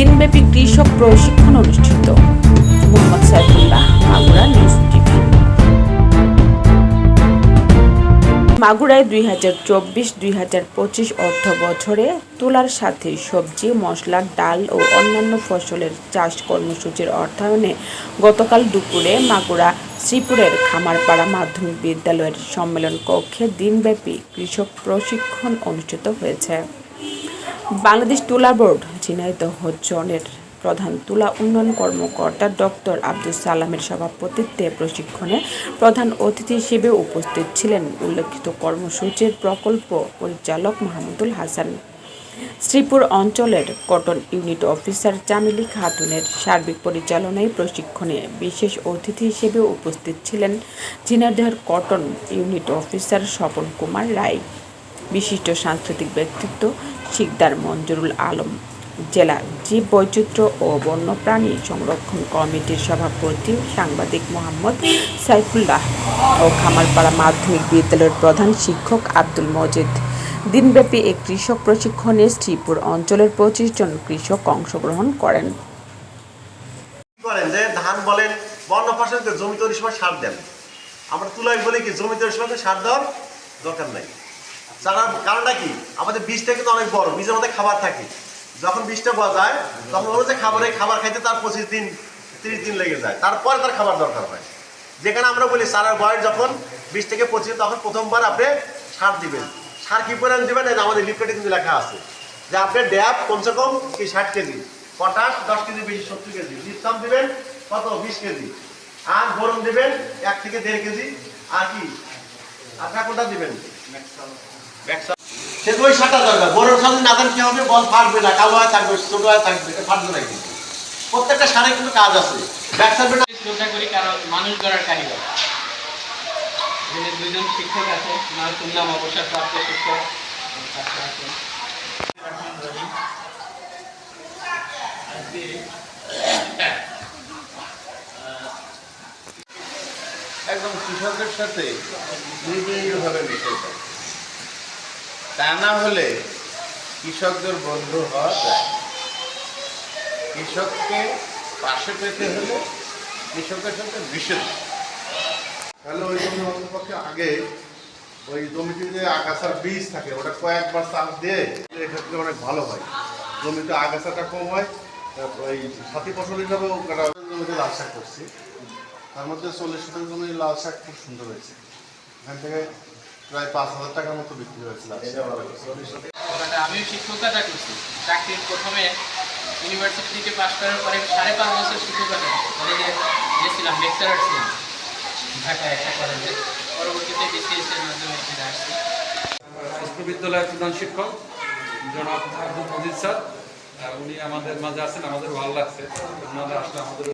দিনব্যাপী কৃষক প্রশিক্ষণ অনুষ্ঠিত। Mohammad Saifullah Magura news TV. মাগুরায় দুই হাজার চব্বিশ, দুই হাজার পঁচিশ অর্থ বছরে তুলার সাথে সবজি, মশলা, ডাল ও অন্যান্য ফসলের চাষ কর্মসূচির অর্থায়নে গতকাল দুপুরে মাগুরা শ্রীপুরের খামারপাড়া মাধ্যমিক বিদ্যালয়ের সম্মেলন কক্ষে দিনব্যাপী কৃষক প্রশিক্ষণ অনুষ্ঠিত হয়েছে। বাংলাদেশ তুলা বোর্ড ঝিনাইদহ জোনের প্রধান তুলা উন্নয়ন কর্মকর্তা ডক্টর আব্দুল সালামের সভাপতিত্বে প্রশিক্ষণে প্রধান অতিথি হিসেবে উপস্থিত ছিলেন উল্লেখিত কর্মসূচির প্রকল্প পরিচালক মাহমুদুল হাসান। শ্রীপুর অঞ্চলের কটন ইউনিট অফিসার চামিলি খাতুনের সার্বিক পরিচালনায় প্রশিক্ষণে বিশেষ অতিথি হিসেবে উপস্থিত ছিলেন ঝিনাইদহের cotton unit officer Swapan Kumar Roy. বিশিষ্ট সাংস্কৃতিক ব্যক্তিত্ব শিকদার মঞ্জুরুল আলম, জেলা জীব বৈচিত্র্য ও বন্যপ্রাণী সংরক্ষণ কমিটির সভাপতি সাংবাদিক মোহাম্মদ সাইফুল্লাহ ও খামারপাড়া মাধ্যমিক বিদ্যালয়ের প্রধান শিক্ষক আব্দুল মজিদ। দিনব্যাপী এই কৃষক প্রশিক্ষণে শ্রীপুর অঞ্চলের পঁচিশ জন কৃষক অংশগ্রহণ করেন। যে ধান বলেন, বন্য ফসলকে জমি তৈরির সময় সার দেন। আমরা তুলাই বলি কি জমি তৈরির সময় সার দেওয়ার দরকার নাই। কারণটা কি? আমাদের বীজটা কিন্তু অনেক বড় বীজের মধ্যে খাবার থাকে। যখন বীজটা গজায়, তখন হলো যে খাবারে খাবার খাইতে তার পঁচিশ দিন, তিরিশ দিন লেগে যায়। তারপরে তার খাবার দরকার হয়। যেখানে আমরা বলি, সারের বয়স যখন বিশ থেকে পঁচিশ, তখন প্রথমবার আপনি সার দিবেন। সার কি পরিমাণ দিবেন? আমাদের লিফলেটে কিন্তু লেখা আছে যে আপনি ড্যাপ কমসে কম কি ষাট কেজি, পটাশ দশ কেজি, বেশি সত্তর কেজি লিপসাম দিবেন কত? বিশ কেজি। আর গরম দিবেন এক থেকে দেড় কেজি। আর কি? আপনার কোনটা দিবেন? সে তো ওই সারটা দরকার। বড় সামনে না কি হবে বল ফাটবে না কালো হয়ে থাকবে ছোট হয়ে থাকবে এটা ফাটবে না কিন্তু প্রত্যেকটা সারে কিন্তু কাজ আছে। ব্যাক সাইড শ্রদ্ধা করি কারণ মানুষ গড়ার কারিগর এখানে দুইজন শিক্ষক আছে ওনার অবসরপ্রাপ্ত শিক্ষক। একদম কৃষকের সাথে নিবিড়ভাবে মিশে যায়। তা না হলে কৃষকদের বন্ধু হওয়া যায়। কৃষককে পাশে পেতে হলে কৃষকের সাথে বিশেষ তাহলে ওই জমি অন্তপক্ষে আগে ওই জমিতে যে আগাছার বীজ থাকে, ওটা কয়েকবার চাষ দিয়ে এক্ষেত্রে অনেক ভালো হয়। জমিতে আগাছাটা কম হয় ওই সাথী ফসল হিসাবেও কাটা জমিতে লাল শাক করছি। তার মধ্যে চল্লিশ শতাংশ জমি লাল শাক খুব সুন্দর হয়েছে। এখান থেকে প্রায় পাঁচ হাজার টাকার মতো বিক্রি হয়েছে লাল শাক। ওখানে আমিও শিক্ষকতা করছি। চাকরির প্রথমে ইউনিভার্সিটি থেকে পাশ করার পরে সাড়ে পাঁচ বছর শিক্ষকতা কলেজে গেছিলাম লেকচারার ছিলাম ঢাকায় একটা কলেজে। পরবর্তীতে বিসিএস এর মাধ্যমে এখানে আসছি। উচ্চ বিদ্যালয়ের প্রধান শিক্ষক জনাব আব্দুল মজিদ স্যার। উনি আমাদের মাঝে আছেন আমাদের ভালো লাগছে। ওনারা আসলে আমাদের